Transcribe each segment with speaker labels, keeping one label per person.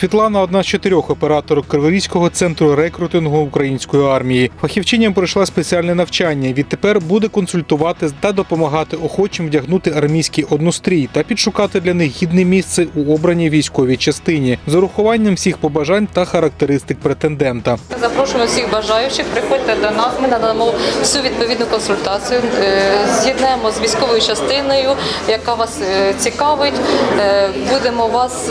Speaker 1: Світлана одна з чотирьох операторок Криворізького центру рекрутингу української армії. Фахівчиням пройшла спеціальне навчання. Відтепер буде консультувати та допомагати охочим вдягнути армійський однострій та підшукати для них гідне місце у обраній військовій частині з урахуванням всіх побажань та характеристик претендента.
Speaker 2: Запрошуємо всіх бажаючих. Приходьте до нас. Ми надамо всю відповідну консультацію. е, З'єднаємо з військовою частиною, яка вас е, цікавить. Е, Будемо вас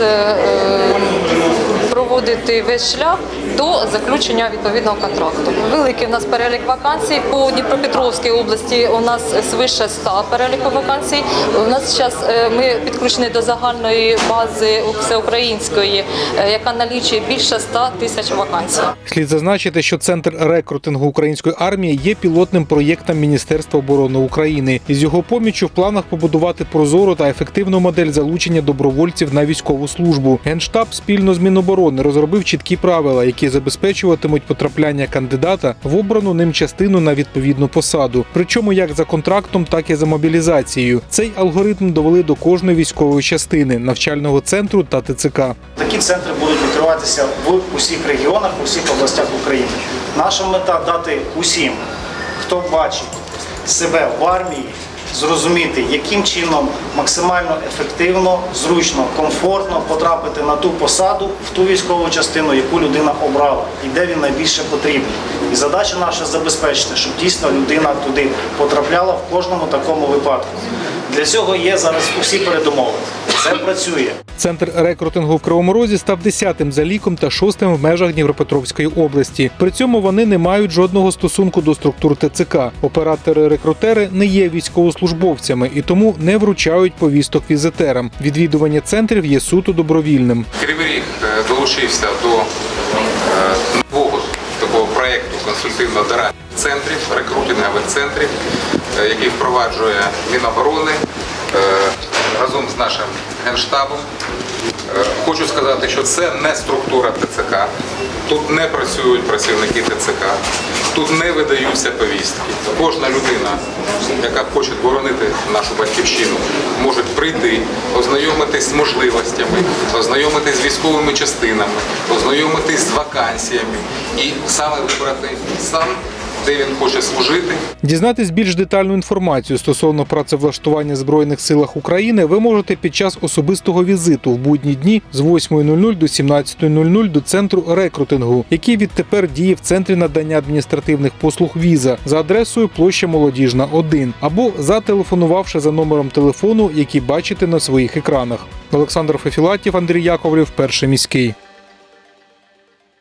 Speaker 2: проводити весь шлях до заключення відповідного контракту. Великий у нас перелік вакансій по Дніпропетровській області. У нас свише 100 переліку вакансій. У нас зараз ми підключені до загальної бази всеукраїнської, е, яка налічує більше 100 тисяч вакансій.
Speaker 1: Слід зазначити, що центр рекрутингу української армії є пілотним проєктом Міністерства оборони України. Із його поміччю в планах побудувати прозору та ефективну модель залучення добровольців на військову службу. Генштаб спільно з Міноборони розробив чіткі правила, які забезпечуватимуть потрапляння кандидата в обрану ним частину на відповідну посаду. Причому як за контрактом, так і за мобілізацією. Цей алгоритм довели до кожної військової частини, навчального центру та ТЦК.
Speaker 3: Такі центри будуть відкриватися в усіх регіонах, в усіх областях України. Наша мета дати усім, хто бачить себе в армії, зрозуміти, яким чином максимально ефективно, зручно, комфортно потрапити на ту посаду, в ту військову частину, яку людина обрала, і де він найбільше потрібен. І задача наша забезпечити, щоб дійсно людина туди потрапляла в кожному такому випадку. Для цього є зараз усі передумови. Це працює.
Speaker 1: Центр рекрутингу в Кривому Розі став десятим за ліком та шостим в межах Дніпропетровської області. При цьому вони не мають жодного стосунку до структур ТЦК. Оператори-рекрутери не є військовослужбовцями і тому не вручають повісток візитерам. Відвідування центрів є суто добровільним.
Speaker 4: Кривий Ріг е, долучився до е, нового такого проєкту консультивно-дорадчих центрів, рекрутингових центрів, е, який впроваджує Міноборони разом з нашим генштабом. Е, Хочу сказати, що це не структура ТЦК. Тут не працюють працівники ТЦК, тут не видаються повістки. Кожна людина, яка хоче боронити нашу батьківщину, може прийти, ознайомитись з можливостями, ознайомитись з військовими частинами, ознайомитись з вакансіями і саме вибрати сам, де він хоче служити,
Speaker 1: Дізнатись більш детальну інформацію стосовно працевлаштування в збройних силах України ви можете під час особистого візиту в будні дні з 8.00 до 17.00 до центру рекрутингу, який відтепер діє в центрі надання адміністративних послуг віза за адресою площа Молодіжна 1 або зателефонувавши за номером телефону, який бачите на своїх екранах. Олександр Фефілатів, Андрій Яковлів, перший міський.